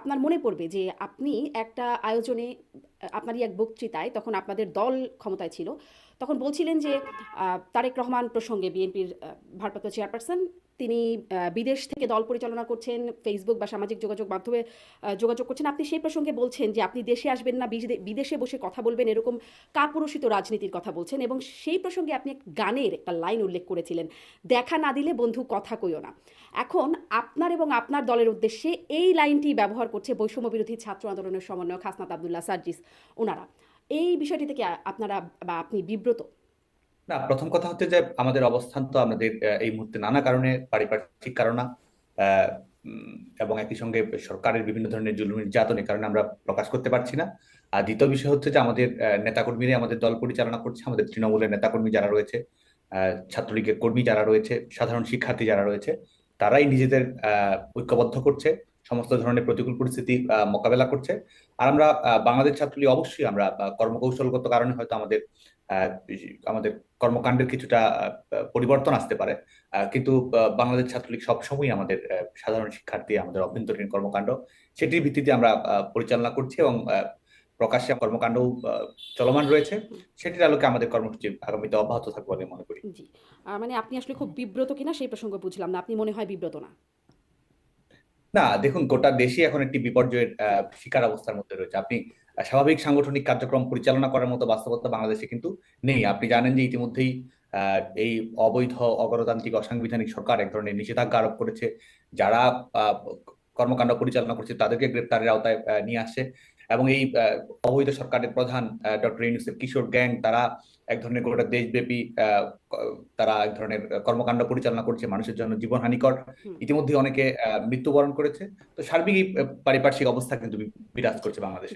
আপনার মনে পড়বে যে আপনি একটা আয়োজনে, আপনারই এক বক্তৃতায় তখন আপনাদের দল ক্ষমতায় ছিল। তখন বলছিলেন যে তারেক রহমান প্রসঙ্গে বিএনপির ভারপ্রাপ্ত চেয়ারপারসন তিনি বিদেশ থেকে দল পরিচালনা করছেন, ফেসবুক বা সামাজিক যোগাযোগ মাধ্যমে যোগাযোগ করছেন। আপনি সেই প্রসঙ্গে বলছেন যে আপনি দেশে আসবেন না, বিদেশে বসে কথা বলবেন এরকম কাপুরুষিত রাজনীতির কথা বলছেন এবং সেই প্রসঙ্গে আপনি এক গানের একটা লাইন উল্লেখ করেছিলেন। দেখা না দিলে বন্ধু কথা কইও না। এখন আপনার এবং আপনার দলের উদ্দেশ্যে এই লাইনটি ব্যবহার করছে বৈষম্য বিরোধী ছাত্র আন্দোলনের সমন্বয়ক হাসনাত আব্দুল্লাহ সার্জিস ওনারা এই বিষয়টি থেকে আপনারা বা আপনি বিব্রত? না, প্রথম কথা হচ্ছে যে আমাদের অবস্থান তো আমাদের এই মুহূর্তে নানা কারণে পারিপার্শ্বিক কারণা এবং একই সঙ্গে সরকারের বিভিন্ন ধরনের জুলুম নির্যাতনের কারণে আমরা প্রকাশ করতে পারছি না। আর দ্বিতীয় বিষয় হচ্ছে যে আমাদের নেতাকর্মীরাই আমাদের দল পরিচালনা করছে। আমাদের তৃণমূলের নেতাকর্মী যারা রয়েছে, ছাত্রলীগের কর্মী যারা রয়েছে, সাধারণ শিক্ষার্থী যারা রয়েছে, তারাই নিজেদের ঐক্যবদ্ধ করছে। সমস্ত ধরনের প্রতিকূল পরিস্থিতি মোকাবেলা করছে। আর আমরা বাংলাদেশ ছাত্রলীগ অবশ্যই আমরা কর্মকৌশলগত কারণে হয়তো আমাদের আমাদের কর্মকাণ্ডের কিছুটা পরিবর্তন আসতে পারে। কিন্তু বাংলাদেশ ছাত্রলীগ সবসময়ই আমাদের সাধারণ শিক্ষার্থী, আমাদের অভ্যন্তরীণ কর্মকাণ্ড সেটির ভিত্তিতে আমরা পরিচালনা করছি এবং প্রকাশ্যে কর্মকাণ্ডও চলমান রয়েছে। সেটির আলোকে আমাদের কর্মসূচি আগামীতে অব্যাহত থাকবে বলে মনে করি। জি। মানে আপনি আসলে খুব বিব্রত কিনা সেই প্রসঙ্গ বুঝলাম না। আপনি মনে হয় বিব্রত না। না, দেখুন গোটা দেশে এখন একটি বিপর্যয়ের শিকার অবস্থার মধ্যে রয়েছে। আপনি স্বাভাবিক সাংগঠনিক কার্যক্রম পরিচালনা করার মতো বাস্তবতা বাংলাদেশে কিন্তু নেই। আপনি জানেন যে ইতিমধ্যেই এই অবৈধ অগণতান্ত্রিক অসাংবিধানিক সরকার এক ধরনের নিষেধাজ্ঞা আরোপ করেছে। যারা কর্মকাণ্ড পরিচালনা করছে তাদেরকে গ্রেপ্তারের আওতায় নিয়ে আসছে। এবং এই অবৈধ সরকারের প্রধান ডক্টর ইউনূসের কিশোর গ্যাং তারা এক ধরনের গোটা দেশব্যাপী তারা এক ধরনের কর্মকাণ্ড পরিচালনা করছে মানুষের জন্য জীবন হানিকর ইতিমধ্যে অনেকে মৃত্যুবরণ করেছে। তো সার্বিক এই পারিপার্শ্বিক অবস্থা কিন্তু বিরাজ করছে বাংলাদেশে।